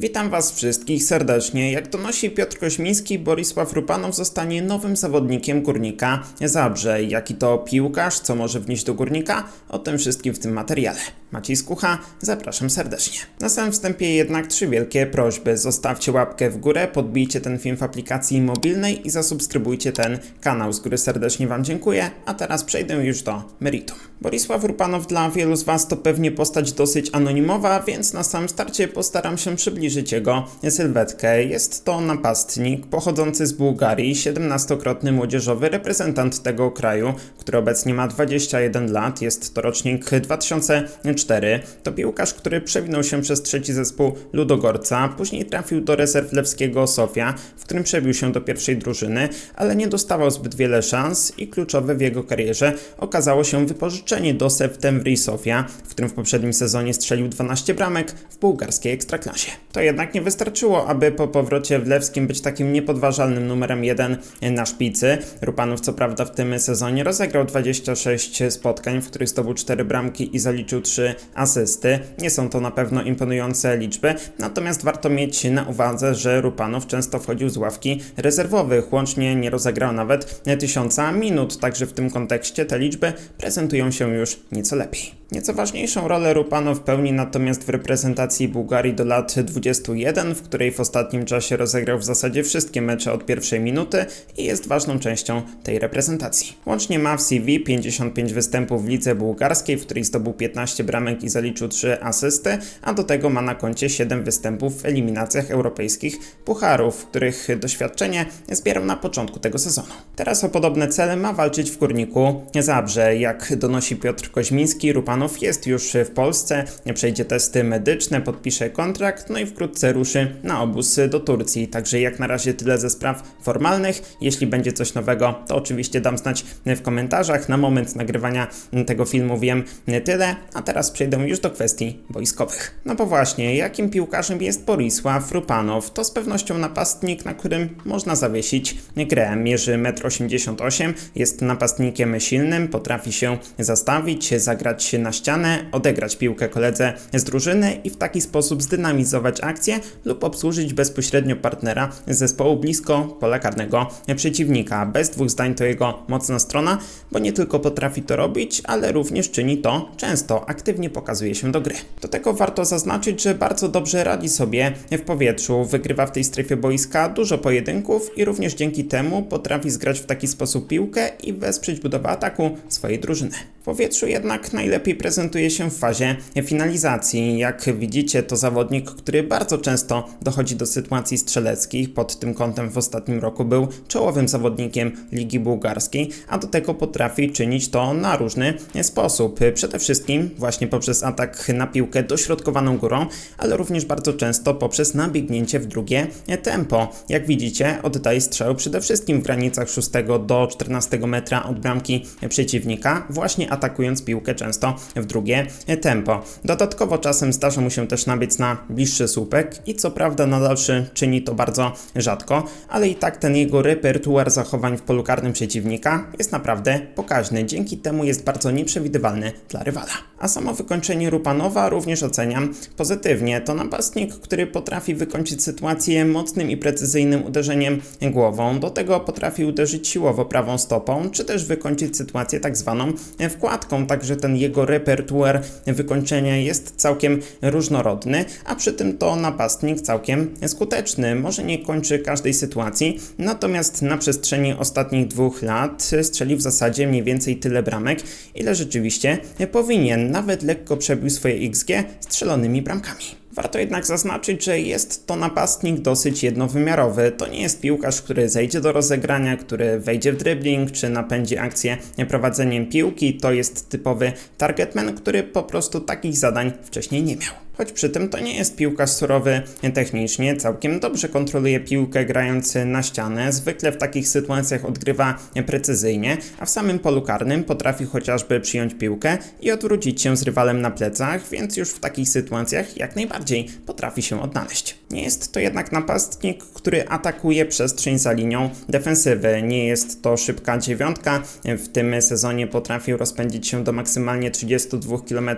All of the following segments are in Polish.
Witam Was wszystkich serdecznie. Jak donosi Piotr Koźmiński, Borisław Rupanow zostanie nowym zawodnikiem Górnika Zabrze. Jaki to piłkarz, co może wnieść do Górnika? O tym wszystkim w tym materiale. Maciej Skucha, zapraszam serdecznie. Na samym wstępie jednak trzy wielkie prośby. Zostawcie łapkę w górę, podbijcie ten film w aplikacji mobilnej i zasubskrybujcie ten kanał, z góry serdecznie Wam dziękuję. A teraz przejdę już do meritum. Borisław Rupanow dla wielu z Was to pewnie postać dosyć anonimowa, więc na samym starcie postaram się przybliżyć jego sylwetkę. Jest to napastnik pochodzący z Bułgarii, 17-krotny młodzieżowy reprezentant tego kraju, który obecnie ma 21 lat, jest to rocznik 2004. To piłkarz, który przewinął się przez trzeci zespół Ludogorca, później trafił do rezerw Lewskiego Sofia, w którym przebił się do pierwszej drużyny, ale nie dostawał zbyt wiele szans i kluczowe w jego karierze okazało się wypożyczenie do Septembrii Sofia, w którym w poprzednim sezonie strzelił 12 bramek w bułgarskiej ekstraklasie. To jednak nie wystarczyło, aby po powrocie w Lewskim być takim niepodważalnym numerem 1 na szpicy. Rupanów co prawda w tym sezonie rozegrał 26 spotkań, w których zdobył 4 bramki i zaliczył 3 asysty. Nie są to na pewno imponujące liczby, natomiast warto mieć na uwadze, że Rupanow często wchodził z ławki rezerwowych, łącznie nie rozegrał nawet tysiąca minut, także w tym kontekście te liczby prezentują się już nieco lepiej. Nieco ważniejszą rolę Rupanow pełni natomiast w reprezentacji Bułgarii do lat 21, w której w ostatnim czasie rozegrał w zasadzie wszystkie mecze od pierwszej minuty i jest ważną częścią tej reprezentacji. Łącznie ma w CV 55 występów w lidze bułgarskiej, w której zdobył 15 bramek i zaliczył 3 asysty, a do tego ma na koncie 7 występów w eliminacjach europejskich pucharów, których doświadczenie zbierał na początku tego sezonu. Teraz o podobne cele ma walczyć w Górniku Zabrze. Jak donosi Piotr Koźmiński, Rupanow jest już w Polsce, przejdzie testy medyczne, podpisze kontrakt, no i wkrótce ruszy na obóz do Turcji. Także jak na razie tyle ze spraw formalnych. Jeśli będzie coś nowego, to oczywiście dam znać w komentarzach. Na moment nagrywania tego filmu wiem tyle, a teraz przejdę już do kwestii boiskowych. No bo właśnie, jakim piłkarzem jest Borisław Rupanow? To z pewnością napastnik, na którym można zawiesić grę. Mierzy 1,88 m, jest napastnikiem silnym, potrafi się zastawić, zagrać na ścianę, odegrać piłkę koledze z drużyny i w taki sposób zdynamizować akcję lub obsłużyć bezpośrednio partnera zespołu blisko pola karnego przeciwnika. Bez dwóch zdań to jego mocna strona, bo nie tylko potrafi to robić, ale również czyni to często, aktywnie pokazuje się do gry. Do tego warto zaznaczyć, że bardzo dobrze radzi sobie w powietrzu, wygrywa w tej strefie boiska dużo pojedynków i również dzięki temu potrafi zgrać w taki sposób piłkę i wesprzeć budowę ataku swojej drużyny. W powietrzu jednak najlepiej prezentuje się w fazie finalizacji. Jak widzicie, to zawodnik, który bardzo często dochodzi do sytuacji strzeleckich. Pod tym kątem w ostatnim roku był czołowym zawodnikiem Ligi Bułgarskiej, a do tego potrafi czynić to na różny sposób. Przede wszystkim właśnie poprzez atak na piłkę dośrodkowaną górą, ale również bardzo często poprzez nabiegnięcie w drugie tempo. Jak widzicie, oddaje strzał przede wszystkim w granicach 6 do 14 metra od bramki przeciwnika, właśnie atakując piłkę często w drugie tempo. Dodatkowo czasem zdarza mu się też nabiec na bliższy słupek i co prawda na dalszy czyni to bardzo rzadko, ale i tak ten jego repertuar zachowań w polu karnym przeciwnika jest naprawdę pokaźny. Dzięki temu jest bardzo nieprzewidywalny dla rywala. A samo wykończenie Rupanowa również oceniam pozytywnie. To napastnik, który potrafi wykończyć sytuację mocnym i precyzyjnym uderzeniem głową. Do tego potrafi uderzyć siłowo prawą stopą, czy też wykończyć sytuację tak zwaną wkładką, także ten jego repertuar wykończenia jest całkiem różnorodny, a przy tym to napastnik całkiem skuteczny. Może nie kończy każdej sytuacji, natomiast na przestrzeni ostatnich dwóch lat strzelił w zasadzie mniej więcej tyle bramek, ile rzeczywiście powinien. Nawet lekko przebił swoje XG strzelonymi bramkami. Warto jednak zaznaczyć, że jest to napastnik dosyć jednowymiarowy. To nie jest piłkarz, który zejdzie do rozegrania, który wejdzie w dribbling czy napędzi akcję prowadzeniem piłki. To jest typowy targetman, który po prostu takich zadań wcześniej nie miał choć przy tym to nie jest piłkarz surowy technicznie, całkiem dobrze kontroluje piłkę grając na ścianę, zwykle w takich sytuacjach odgrywa precyzyjnie, a w samym polu karnym potrafi chociażby przyjąć piłkę i odwrócić się z rywalem na plecach, więc już w takich sytuacjach jak najbardziej potrafi się odnaleźć. Nie jest to jednak napastnik, który atakuje przestrzeń za linią defensywy. Nie jest to szybka dziewiątka. W tym sezonie potrafił rozpędzić się do maksymalnie 32 km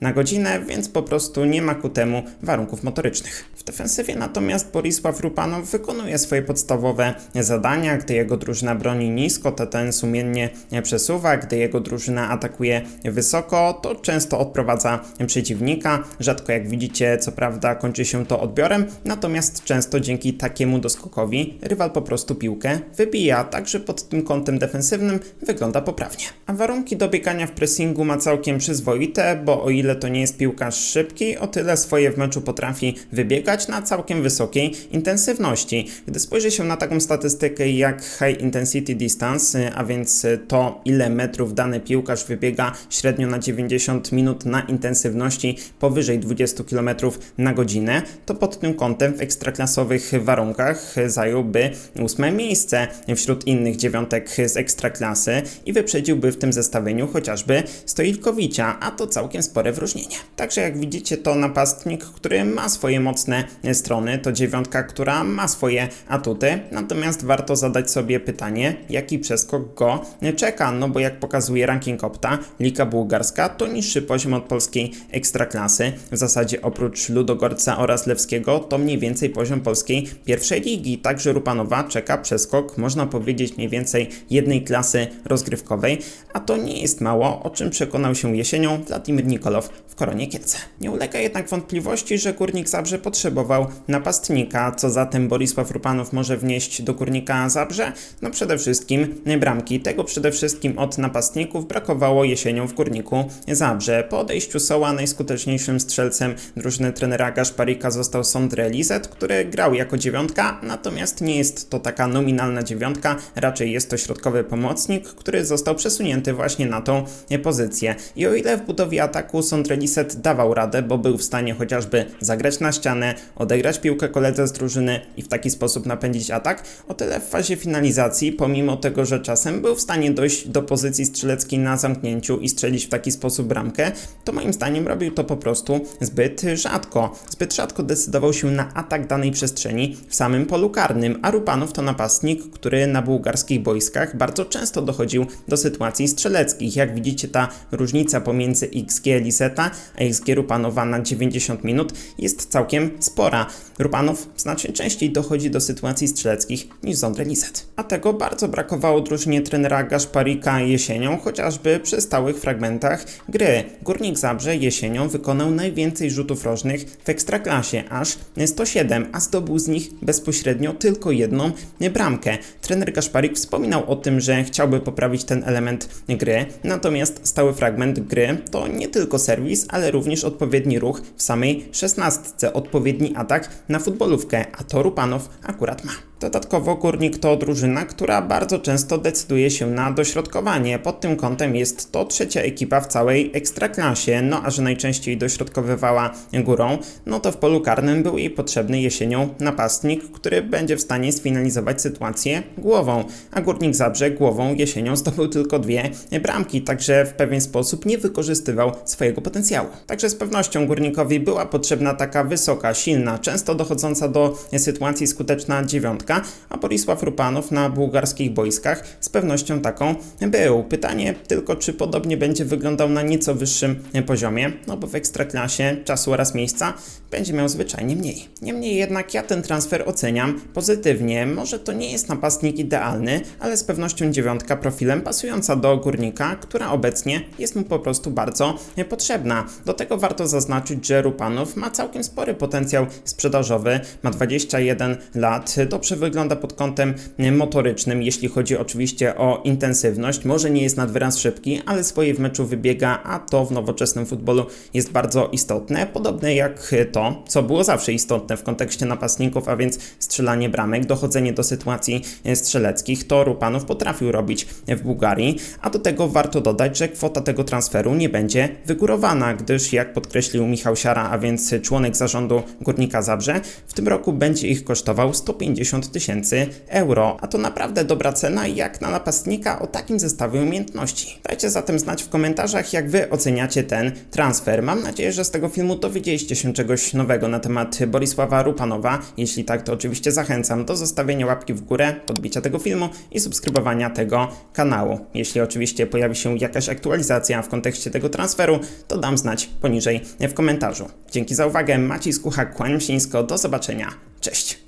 na godzinę, więc po prostu nie ma ku temu warunków motorycznych. W defensywie natomiast Borisław Rupanow wykonuje swoje podstawowe zadania, gdy jego drużyna broni nisko, to ten sumiennie przesuwa, gdy jego drużyna atakuje wysoko, to często odprowadza przeciwnika. Rzadko jak widzicie, co prawda kończy się to odbiorem, natomiast często dzięki takiemu doskokowi rywal po prostu piłkę wybija, także pod tym kątem defensywnym wygląda poprawnie. A warunki do biegania w pressingu ma całkiem przyzwoite, bo o ile to nie jest piłkarz szybki, o tyle swoje w meczu potrafi wybiegać na całkiem wysokiej intensywności. Gdy spojrzy się na taką statystykę jak High Intensity Distance, a więc to ile metrów dany piłkarz wybiega średnio na 90 minut na intensywności powyżej 20 km na godzinę, to pod tym kątem w ekstraklasowych warunkach zająłby ósme miejsce wśród innych dziewiątek z ekstraklasy i wyprzedziłby w tym zestawieniu chociażby Stoilkowicza, a to całkiem spore wyróżnienie. Także jak widzicie to napastnik, który ma swoje mocne strony, to dziewiątka, która ma swoje atuty, natomiast warto zadać sobie pytanie, jaki przeskok go czeka, no bo jak pokazuje ranking Opta, Liga Bułgarska to niższy poziom od polskiej ekstraklasy, w zasadzie oprócz Ludogorca oraz Lewskiego to mniej więcej poziom polskiej pierwszej ligi, także Rupanowa czeka przeskok, można powiedzieć mniej więcej jednej klasy rozgrywkowej, a to nie jest mało, o czym przekonał się jesienią Władimir Nikolow w Koronie Kielce. Nie ulega jednak wątpliwości, że Górnik Zabrze potrzebował napastnika, co zatem Borisław Rupanow może wnieść do Górnika Zabrze? No przede wszystkim bramki. Tego przede wszystkim od napastników brakowało jesienią w Górniku Zabrze. Po odejściu Soła najskuteczniejszym strzelcem drużyny trenera Gaszparika został Sondre Lizet, który grał jako dziewiątka, natomiast nie jest to taka nominalna dziewiątka, raczej jest to środkowy pomocnik, który został przesunięty właśnie na tą pozycję. I o ile w budowie ataku Sondre Lizet dawał radę, bo był w stanie chociażby zagrać na ścianę, odegrać piłkę koledze z drużyny i w taki sposób napędzić atak, o tyle w fazie finalizacji, pomimo tego, że czasem był w stanie dojść do pozycji strzeleckiej na zamknięciu i strzelić w taki sposób bramkę, to moim zdaniem robił to po prostu zbyt rzadko. Zbyt rzadko decydował się na atak danej przestrzeni w samym polu karnym, a Rupanow to napastnik, który na bułgarskich boiskach bardzo często dochodził do sytuacji strzeleckich. Jak widzicie, ta różnica pomiędzy XG Liseta a XG Rupanowa na 90 minut jest całkiem spora. Rupanow znacznie częściej dochodzi do sytuacji strzeleckich niż Zondre Liset. A tego bardzo brakowało drużynie trenera Gaszparika jesienią, chociażby przy stałych fragmentach gry. Górnik Zabrze jesienią wykonał najwięcej rzutów rożnych w ekstraklasie, aż 107, a zdobył z nich bezpośrednio tylko jedną bramkę. Trener Gaszparik wspominał o tym, że chciałby poprawić ten element gry, natomiast stały fragment gry to nie tylko serwis, ale również odpowiedni ruch w samej szesnastce, odpowiedni atak na futbolówkę, a to Rupanow akurat ma. Dodatkowo Górnik to drużyna, która bardzo często decyduje się na dośrodkowanie. Pod tym kątem jest to trzecia ekipa w całej ekstraklasie, no a że najczęściej dośrodkowywała górą, no to w polu karnym był jej potrzebny jesienią napastnik, który będzie w stanie sfinalizować sytuację głową. A Górnik Zabrze głową jesienią zdobył tylko dwie bramki, także w pewien sposób nie wykorzystywał swojego potencjału. Także z pewnością Górnikowi była potrzebna taka wysoka, silna, często dochodząca do sytuacji skuteczna dziewiątka, a Borisław Rupanow na bułgarskich boiskach z pewnością taką był. Pytanie tylko, czy podobnie będzie wyglądał na nieco wyższym poziomie, no bo w ekstraklasie czasu oraz miejsca będzie miał zwyczajnie mniej. Niemniej jednak ja ten transfer oceniam pozytywnie. Może to nie jest napastnik idealny, ale z pewnością dziewiątka profilem pasująca do górnika, która obecnie jest mu po prostu bardzo potrzebna. Do tego warto zaznaczyć, że Rupanow ma całkiem spory potencjał sprzedażowy, ma 21 lat, dobrze wygląda pod kątem motorycznym, jeśli chodzi oczywiście o intensywność. Może nie jest nad wyraz szybki, ale swoje w meczu wybiega, a to w nowoczesnym futbolu jest bardzo istotne. Podobne jak to, co było zawsze istotne w kontekście napastników, a więc strzelanie bramek, dochodzenie do sytuacji strzeleckich. To Rupanów potrafił robić w Bułgarii, a do tego warto dodać, że kwota tego transferu nie będzie wygórowana, gdyż jak podkreślił Michał Siara, a więc członek zarządu Górnika Zabrze, w tym roku będzie ich kosztował 150 50 tysięcy euro, a to naprawdę dobra cena jak na napastnika o takim zestawie umiejętności. Dajcie zatem znać w komentarzach, jak wy oceniacie ten transfer. Mam nadzieję, że z tego filmu dowiedzieliście się czegoś nowego na temat Borisława Rupanowa. Jeśli tak, to oczywiście zachęcam do zostawienia łapki w górę, podbicia tego filmu i subskrybowania tego kanału. Jeśli oczywiście pojawi się jakaś aktualizacja w kontekście tego transferu, to dam znać poniżej w komentarzu. Dzięki za uwagę, Maciej Skuchak, kłaniam się nisko, do zobaczenia, cześć!